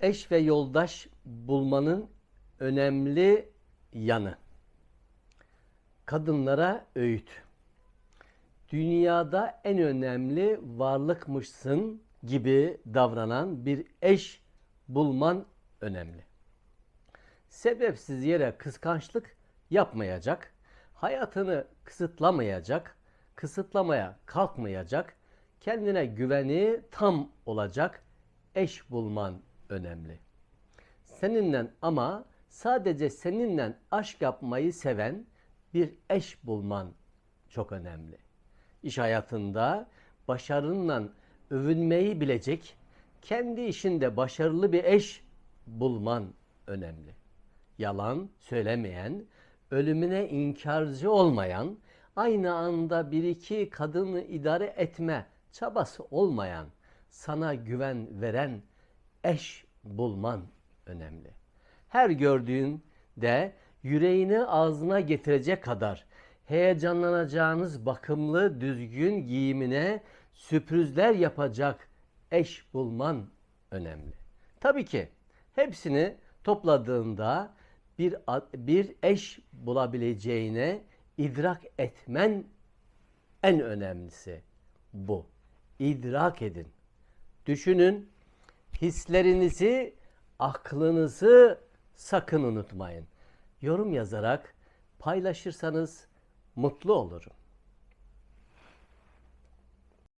Eş ve yoldaş bulmanın önemli yanı. Kadınlara öğüt. Dünyada en önemli varlıkmışsın gibi davranan bir eş bulman önemli. Sebepsiz yere kıskançlık yapmayacak, hayatını kısıtlamayacak, kısıtlamaya kalkmayacak, kendine güveni tam olacak eş bulman önemli. Seninle ama sadece seninle aşk yapmayı seven bir eş bulman çok önemli. İş hayatında başarınla övünmeyi bilecek, kendi işinde başarılı bir eş bulman önemli. Yalan söylemeyen, ölümüne inkarcı olmayan, aynı anda bir iki kadını idare etme çabası olmayan, sana güven veren eş bulman önemli. Her gördüğünde yüreğini ağzına getirecek kadar heyecanlanacağınız bakımlı düzgün giyimine sürprizler yapacak eş bulman önemli. Tabii ki hepsini topladığında bir bir eş bulabileceğine idrak etmen en önemlisi bu. İdrak edin. Düşünün. Hislerinizi, aklınızı sakın unutmayın. Yorum yazarak paylaşırsanız mutlu olurum.